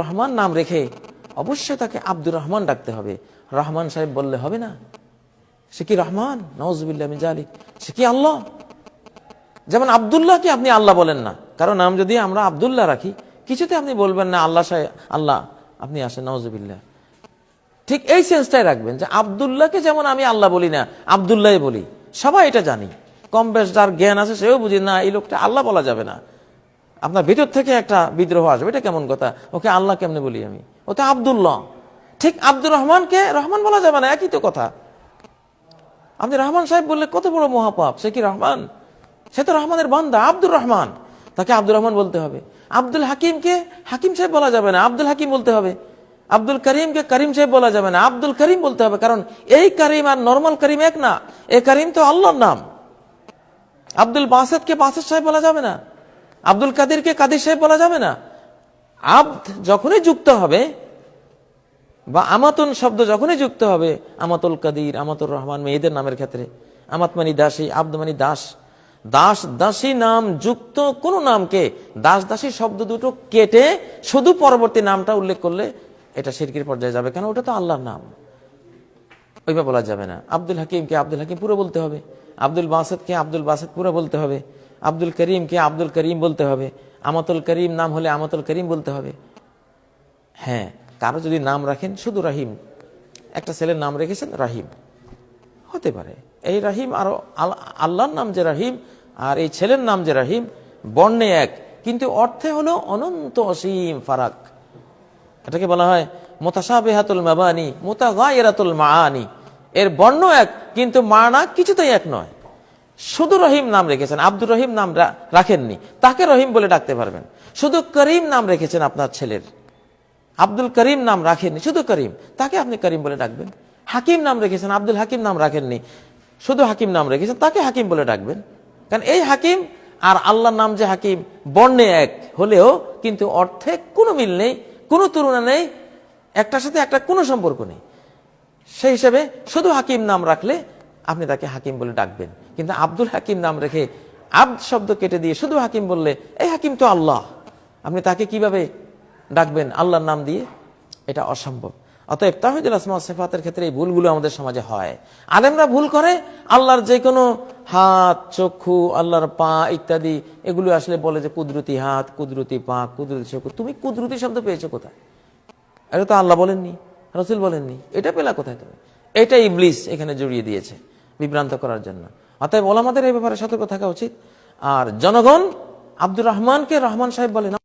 রহমান নাম রেখে অবশ্যই তাকে আব্দুর রহমান ডাকতে হবে। রহমান সাহেব বললে হবে না? সে কি রহমান? নওয়াজবিল্লাহ মিন জালিক সে কি আল্লাহ? যেমন আবদুল্লাহকে আপনি আল্লাহ বলেন না কারণ নাম যদি আমরা আবদুল্লাহ রাখি, কিছুতে আপনি বলবেন না, আল্লাহ সাহেব, আল্লাহ, আপনি আসেন নওয়াজবিল্লাহ ঠিক এই সেন্সটাই রাখবেন যে আবদুল্লাহকে যেমন আমি আল্লাহ বলি না আবদুল্লাহ বলি। সবাই এটা জানি। কম বেশ যার জ্ঞান আছে, সেও বুঝি না, এই লোকটা আল্লাহ বলা যাবে না। আপনার ভিতর থেকে একটা বিদ্রোহ আসবে, এটা কেমন কথা? ওকে আল্লাহ কেমনে বলি আমি? ও তো আবদুল্লাহ। ঠিক আব্দুর রহমানকে, রহমান বলা যাবে না, একই তো কথা। আপনি রহমান সাহেব বললে কত বড় মহাপাপ, সে কি রহমান? সে তো রহমানের বান্দা, আব্দুর রহমান। তাকে আব্দুর রহমান বলতে হবে। আব্দুল হাকিমকে, হাকিম সাহেব বলা যাবে না, আব্দুল হাকিম বলতে হবে। আব্দুল করিমকে করিম সাহেব বলা যাবে না, আব্দুল করিম বলতে হবে, কারণ এই করিম আর নর্মাল করিম এক না, এ করিম তো আল্লাহর নাম। আব্দুল বাসেদকে বাসেদ সাহেব বলা যাবে না। আব্দুল কাদিরকে কাদের সাহেব বলা যাবে না? আব্দ যখনই যুক্ত হবে, বা আমাতুন শব্দ যখনই যুক্ত হবে, আমাতুল কাদির, আমাতুর রহমান মেয়েদের নামের ক্ষেত্রে, আমাত মানি দাসী, আব্দ মানি দাস দাস দাসী নাম যুক্ত কোন নামকে, দাস দাসী শব্দ দুটো কেটে শুধু পরবর্তী নামটা উল্লেখ করলে এটা সিরকির পর্যায়ে যাবে, কেন ওটা তো আল্লাহর নাম। ওইভাবে বলা যাবে না। আব্দুল হাকিমকে আব্দুল হাকিম পুরো বলতে হবে। আব্দুল বাসেদকে আব্দুল বাসেদ পুরো বলতে হবে। আব্দুল করিমকে আব্দুল করিম বলতে হবে। আমাতুল করিম নাম হলে আমাতুল করিম বলতে হবে। হ্যাঁ কারও যদি নাম রাখেন, শুধু রাহিম। একটা ছেলের নাম রেখেছেন, রাহিম। হতে পারে। এই রাহিম আর আল্লাহর নাম যে রাহিম, আর এই ছেলের নাম যে রাহিম, বর্ণে এক। কিন্তু অর্থে হলো অনন্ত অসীম ফারাক। এটাকে বলা হয় মোতাসাবেহাতুল মাবানি, মোতাগায়রাতুল মাআনি। এর বর্ণ এক, কিন্তু মানা কিছুতেই এক নয়। শুধু রহিম নাম রেখেছেন, আব্দুর রহিম নাম রাখেননি। তাকে রহিম বলে ডাকতে পারবেন। শুধু করিম নাম রেখেছেন আপনার ছেলের। আব্দুল করিম নাম রাখেননি, শুধু করিম। তাকে আপনি করিম বলে ডাকবেন। হাকিম নাম রেখেছেন, আব্দুল হাকিম নাম রাখেননি। শুধু হাকিম নাম রেখেছেন, তাকে হাকিম বলে ডাকবেন। কারণ এই হাকিম আর আল্লাহর নাম যে হাকিম, বর্ণে এক হলেও কিন্তু অর্থে কোনো মিল নেই, কোনো তুলনা নেই, একটার সাথে একটা কোনো সম্পর্ক নেই। সেই হিসেবে শুধু হাকিম নাম রাখলে আপনি তাকে হাকিম বলে ডাকবেন। কিন্তু আব্দুল হাকিম নাম রেখে আব্দ শব্দ কেটে দিয়ে শুধু হাকিম বললে, এই হাকিম তো আল্লাহ। আপনি তাকে কীভাবে ডাকবেন? আল্লাহর নাম দিয়ে? এটা অসম্ভব। অতএব তাহিদুল আসমা সেফাতের ক্ষেত্রে এই ভুলগুলো আমাদের সমাজে হয়। আলেমরা ভুল করে, আল্লাহর যে কোনো হাত, চক্ষু, আল্লাহর পা ইত্যাদি, এগুলো আসলে বলে যে কুদরতি হাত, কুদরতি পা, কুদরতি চক্ষু। তুমি কুদরতি শব্দ পেয়েছ কোথায়? এটা তো আল্লাহ বলেননি, রসুল বলেননি। এটা পেলা কোথায় তুমি? এটা ইবলিস এখানে জড়িয়ে দিয়েছে বিভ্রান্ত করার জন্য। অতএব ওলামাদের এই ব্যাপারে সতর্ক থাকা উচিত। আর জনগণ আব্দুর রহমানকে রহমান সাহেব বলে না